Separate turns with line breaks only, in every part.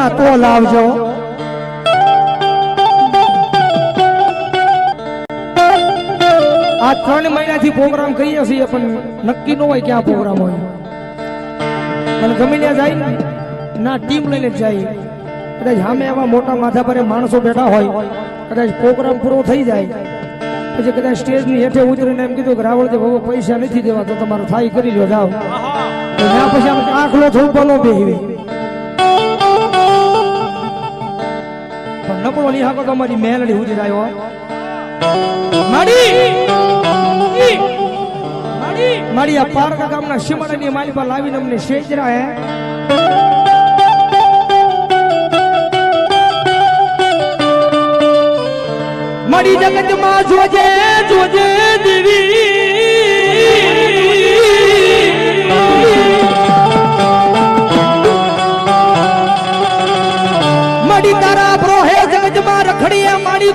હકના તો લાવજો. આ ત્રણ મહિનાથી પ્રોગ્રામ કરીએ છીએ, પણ નક્કી ન હોય ક્યાં પ્રોગ્રામ હોય. પણ ગમે ત્યાં જાય ના ટીમ લઈને જાય. કદાચ સામે એવા મોટા માથા પર માણસો બેઠા હોય, કદાચ પ્રોગ્રામ પૂરો થઈ જાય. પછી કદાચ સ્ટેજની હેઠે ઉતરીને એમ કીધું કે રાવળદેવ બહુ પૈસા નથી દેવા, તો તમારો થાય કરી લો જાઓ. ત્યાં પછી આખલો થોડું બોલો બેહવી પણ લી નિહાકો તો મારી મેલડી ઉડી રહ્યો માડી! માડી આ પારકા ગામના શિમાડાની માલી પર લાવીને અમને શેજરા હે. મારી જગતમાં જોજે જોજે દેવી.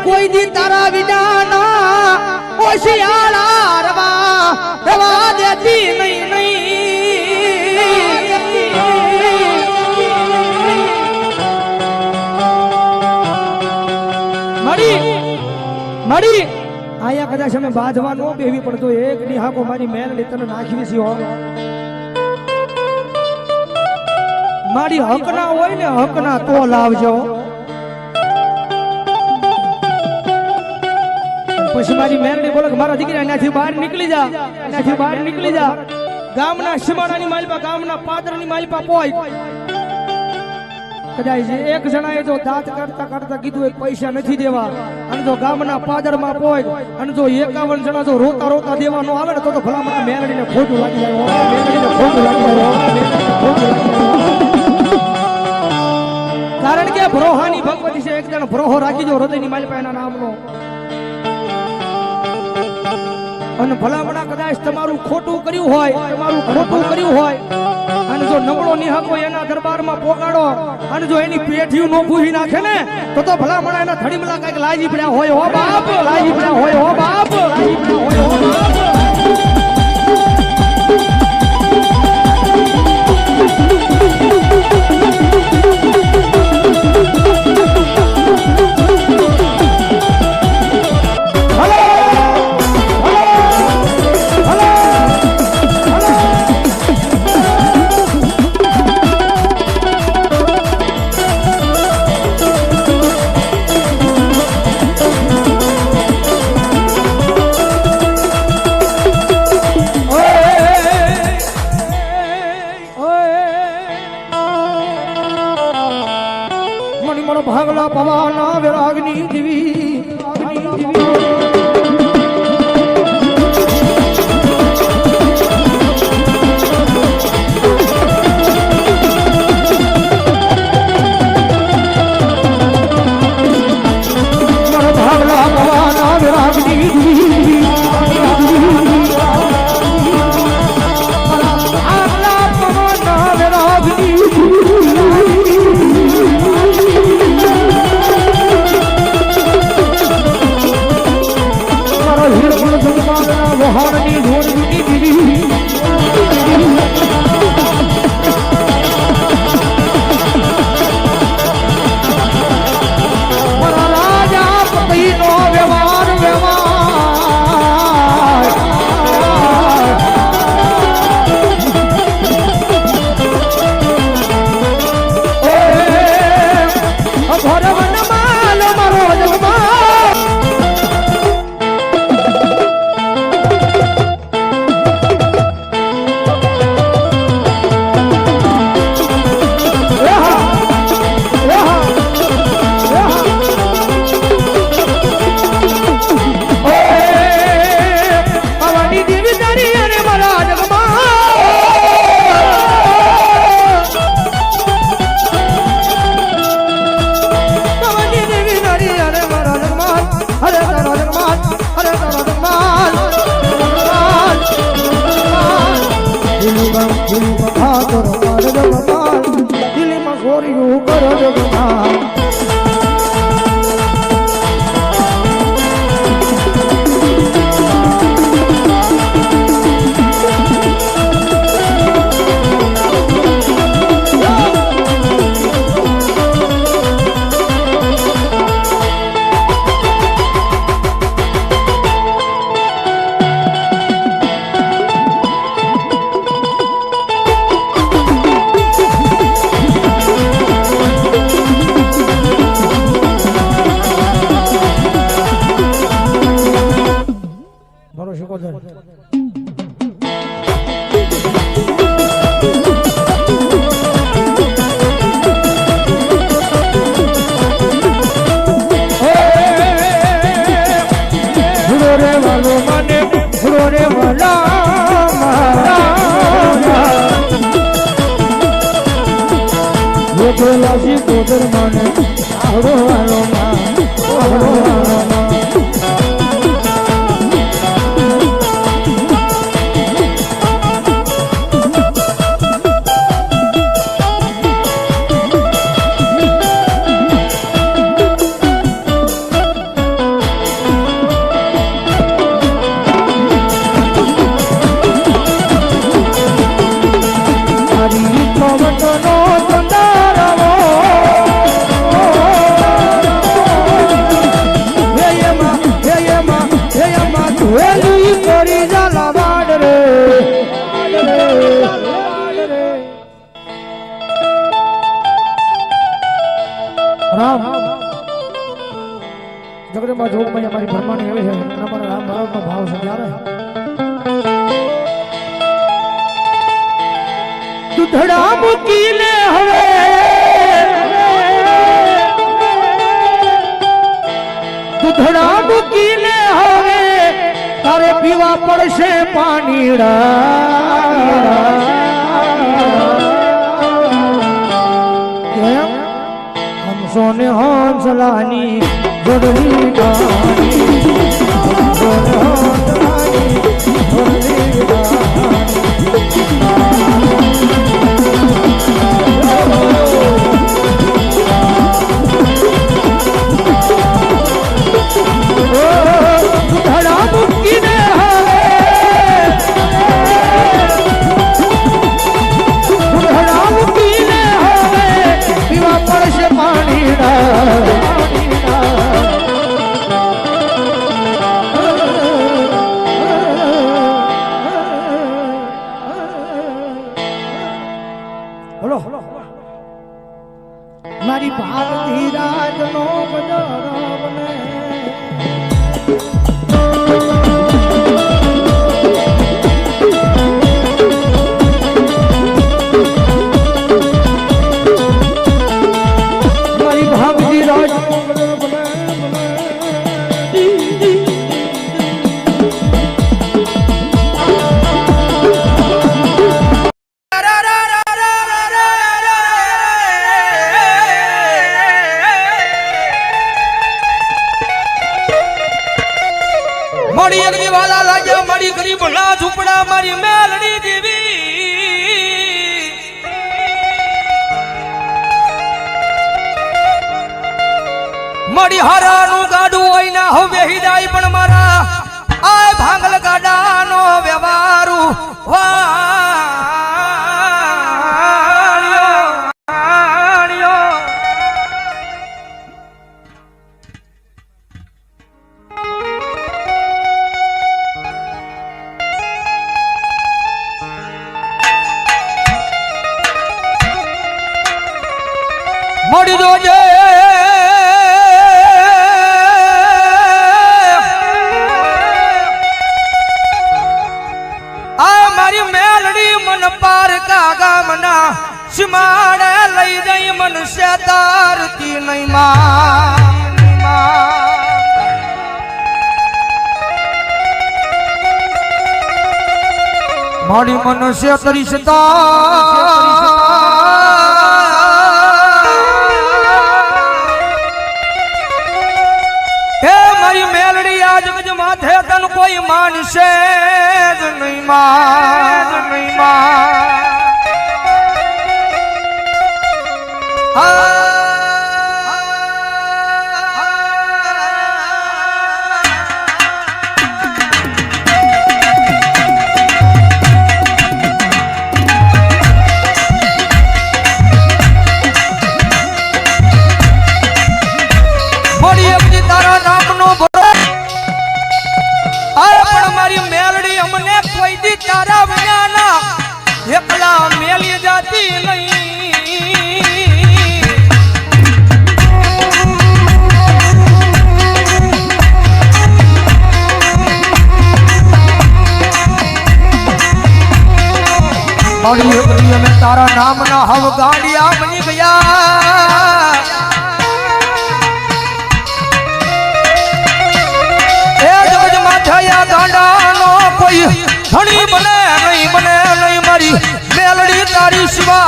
કોઈ દી તારા વિડાના ઓશિયાળા રવા રવા દેતી નહીં માડી માડી આયા કદાચ અમે બાંધવા નો બેહવી પડતો એક નિહાકો મારી મેલડી તને નાખવી છે મારી હક ના હોય ને હક ના તો લાવજો. પછી મારી મેલડી બોલે કે મારા દીકરા એનાથી બહાર નીકળી જા એનાથી બહાર નીકળી જા ગામના શિમાડાની માલિપા, ગામના પાદરની માલિપા પોય કદાચ એક જણાએ જો દાંત કાઢતા કાઢતા કીધું, એક પૈસા નથી દેવા અને જો ગામના પાદરમાં પોય, અને જો એકાવન જણા જો રોતા રોતા દેવાનો આવે ને, તો તો લાગી જાય હો. ખોટું લાગી જાય, હો. ખોટું લાગી જાય કારણ કે ભરોહાની ભગવતી છે, એક જણ ભરોહો રાખી દો, હૃદયની માલિપા એના નામનો અને ભલામણા કદાચ તમારું ખોટું કર્યું હોય, તમારું ખોટું કર્યું હોય, અને જો નબળો નિહકો એના દરબારમાં પોગાડો, અને જો એની પેઠીયું નો નાખે ને, તો તો ભલામણા એના થડીમલા કંઈક લાજી પડ્યા હોય, હો બાપ લાજી પડ્યા હોય, હો બાપ લાજી પડ્યા હોય, હો બાપ. મણિમણ ભાગલા પવાના વિરાગની જીવી. મણ દિલીમાં દિલીમાં મારા જગમાલ દિલીમાં ગોરીયું કરો જગમાલ વાસી કોદર મને આવડો હાલો જગદંબા જોગમાં અમારી ભરમાણી એવી છે. પર રામ ભરતનો ભાવ છે ત્યારે દુધડા મૂકીને હવે દુધડા મૂકીને હવે તારે પીવા પડશે પાણી કેમ? હંસો ને હંસલાની ડાળી. હંસો ને
મળી હારાનું ગાડું હોય ના હવે હિદાય પણ મારા આ ભાંગલ ગાડાનો વ્યવહારું. વાણ્યો મારી મનુષ્ય તરીસતા હે મારી મેલડી આજ ગજ માથે તન કોઈ માનશે જ નહીં માં નહીં માં. દી તારા વિનાના એકલા મેલી જાતી નહીં. મારી અબજી અમે તારા નામના હવ ગાડિયા બની ગયા. એ જગજ માથાયા ગાંડાનો કોઈ ધણી બને નહીં બને નહીં મારી મેલડી તારી શિવા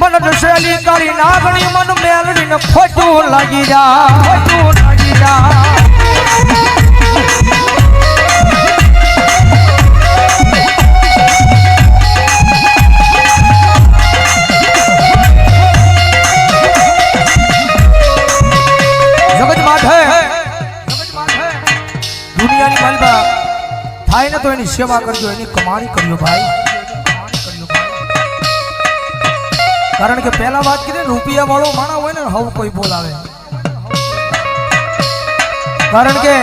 મન દસેલી કરી નાગણી મન મેલડીને ખોટું લાગી જા ખોટું લાગી જા. દુનિયાની માલબા થાય ને તો એની સેવા કરજો, એની કમાણી કરજો ભાઈ. કારણ કે પહેલા વાત ને, રૂપિયા વાળો માણા હોય ને, હવ કોઈ બોલાવે. કારણ કે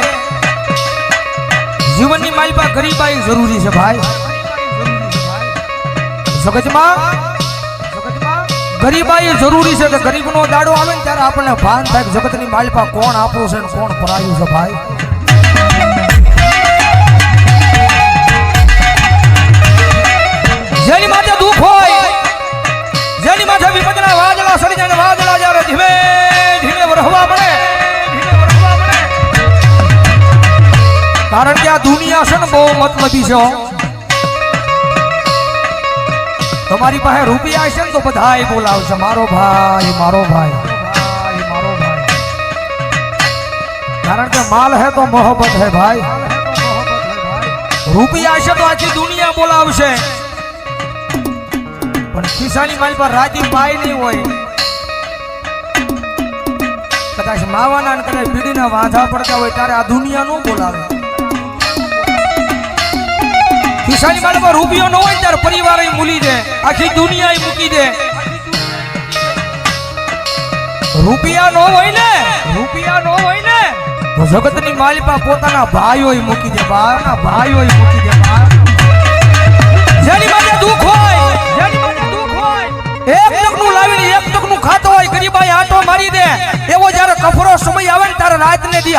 જીવનની માલપા ગરીબાઈ જરૂરી છે ભાઈ. જગતમાં ગરીબાઈ જરૂરી છે કે ગરીબનો દાડો આવે ને ત્યારે આપણને ભાન થાય જગતની માલપા કોણ આપણું છે ને કોણ પરાયું છે ભાઈ. કારણ કે આ દુનિયા છે ને બહુ મતલબી છે તમારી પાસે રૂપિયા છે ને તો બધા બોલાવશે. મારો ભાઈ મારો ભાઈ. કારણ કે માલ હે તો મોહબ્બત હે ભાઈ. રૂપિયા છે તો આખી દુનિયા બોલાવશે. પણ ખિસ્સાની મારી પર રાજી પાય નહીં હોય. કદાચ માવાના કદાચ બીડીના વાંધા પડતા હોય ત્યારે આ દુનિયા નું બોલાવે. ખિસ્સાની માળમાં રૂપિયો ન હોય ત્યારે પરિવાર મૂલી દે. આખી દુનિયા મૂકી દે. રૂપિયા નો હોય ને, રૂપિયા નો હોય ને, તો જગતની માલિપા પોતાના ભાઈઓ મૂકી દે બાના ભાઈઓ મૂકી દે જેની માટે દુઃખ હોય, જેની માટે દુઃખ હોય, એક ટકનું લાવીને એક ટકનું ખાતો હોય, ગરીબાઈ આટો મારી દે. એવો જ્યારે કફરો સમય આવે ને ત્યારે રાત ને દી